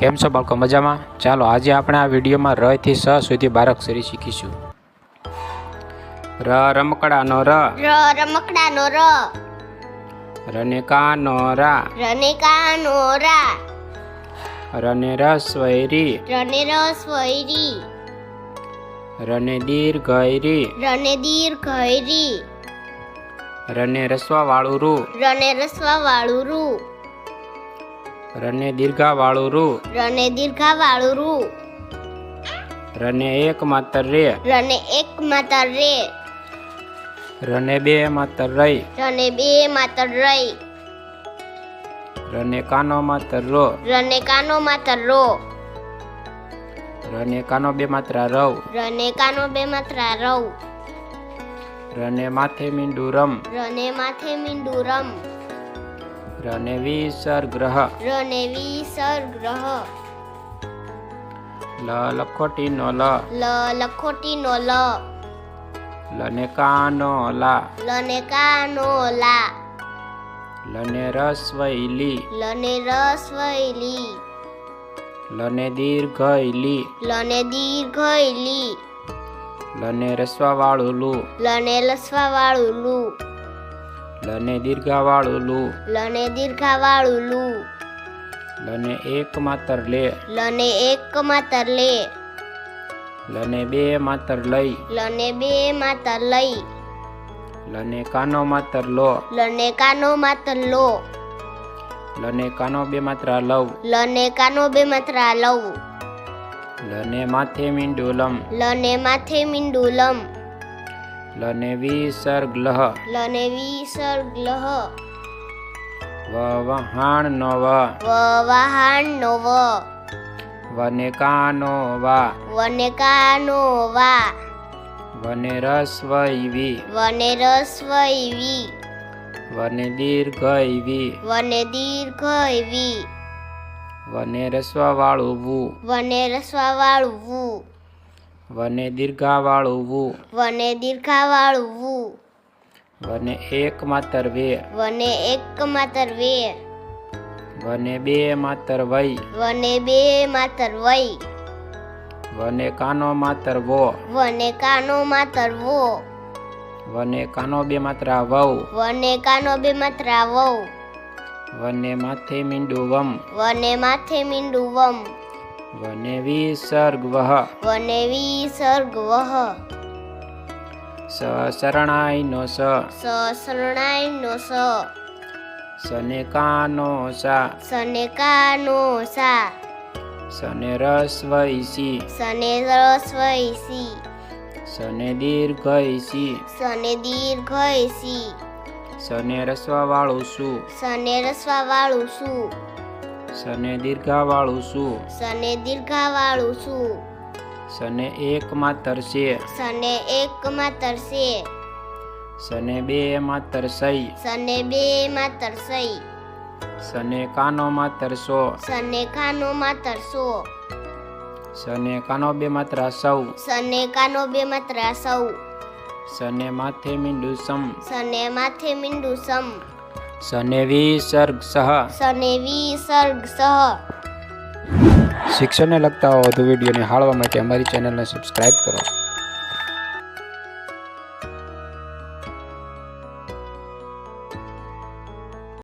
કેમ છો બાળકો? મજામાં? ચાલો આજે આપણે આ વિડીયોમાં ર થી સ સુધી બારાક્ષરી શીખીશું. ર રમકડાનો ર. ર રમકડાનો ર. રનેકાનો રા. રનેકાનો રા. રને રસવૈરી રને રસવૈરી રને દીર્ઘૈરી રને દીર્ઘૈરી રને રસવા વાળું રૂ. રને રસવા વાળું રૂ. રને દીર્ઘા વાળું રૂ. રને દીર્ઘા વાળું રૂ. રને એક માતર રે. રને એક માતર રે. રને બે માતર રઈ રને બે માતર રઈ રને કાનો માતર રો. રને કાનો માતર રો. રને કાનો બે માત્રા રવ રને કાનો બે માત્રા રવ રને માથે મીંડું રમ. રને માથે મીંડું રમ. રને વિસર્ગ ગ્રહ રને વિસર્ગ ગ્રહ લ લખોટી નો લ લ લખોટી નો લ લને કાનો લા લને કાનો લા લને રસવૈલી લને રસ વૈલી લને દીર્ઘઈલી લને દીર્ઘઈલી લને રસવા વાળું લુ લને લસવા વાળું લુ લને દીર્ઘાવાળું લુ. લને દીર્ઘાવાળું લુ. લને એક માતર લે. લને એક માતર લે. લને બે માતર લઈ. લને બે માતર લઈ. લને કાનો માતર લો. લને કાનો માતર લો. લને કાનો બે માત્રા લવ લને કાનો બે માત્રા લવ લને માથે મીંડુલમ લને માથે મીંડુલમ લમ. લને વિસર્ગ લહ લને વિસર્ગ લહ વ વહાણ નવ વ વ વહાણ નો વ વને કાનો વા વને કાનો વા વને રસવૈવી વને રસ વૈવી વને દીર્ઘઈવી વને દીર્ઘ વી વને રસવા વાળું વુ વને દીર્ઘા વાળવું વને દીર્ઘા વાળવું વને એક માતર વે. વને એક માતર વે. વને બે માતર વય. વને બે માતર વય. વને કાનો માતર વો. વને કાનો માતર વો. વને કાનો બે માત્ર વવ. વને કાનો બે માત્ર વવ. વને માથે મીંડું વમ. વને માથે મીંડું વમ. વને વિસર્ગ વહ વને વિસર્ગ વહ સ શરણાઈ નો સ સ શરણાઈ નો સ સને કાનો સા સનેકાનો સા સને રસ્વૈસી સને રસ્વૈસી સને દીર્ઘૈસી સને દીર્ઘૈસી સને રસવા વાળું શું સને રસવા વાળું શું સને દીર્ઘા વાળું શું? સને દીર્ઘા વાળું શું? સને એક માતર છે. સને એક માતર છે. સને બે માતર સઈ. સને બે માતર સઈ. સને કાનો માતર સો. સને કાનો માતર સો. સને કાનો બે માત્ર સૌ. સને કાનો બે માત્રા સૌ. સને માથે મીંડું સમ. સને માથે મીંડું સમ. સને સર્ગ સહ સનેવી સર્ગ સહ શિક્ષણને લગતા વધુ વીડિયો નિહાળવા માટે અમારી ચેનલને સબસ્ક્રાઇબ કરો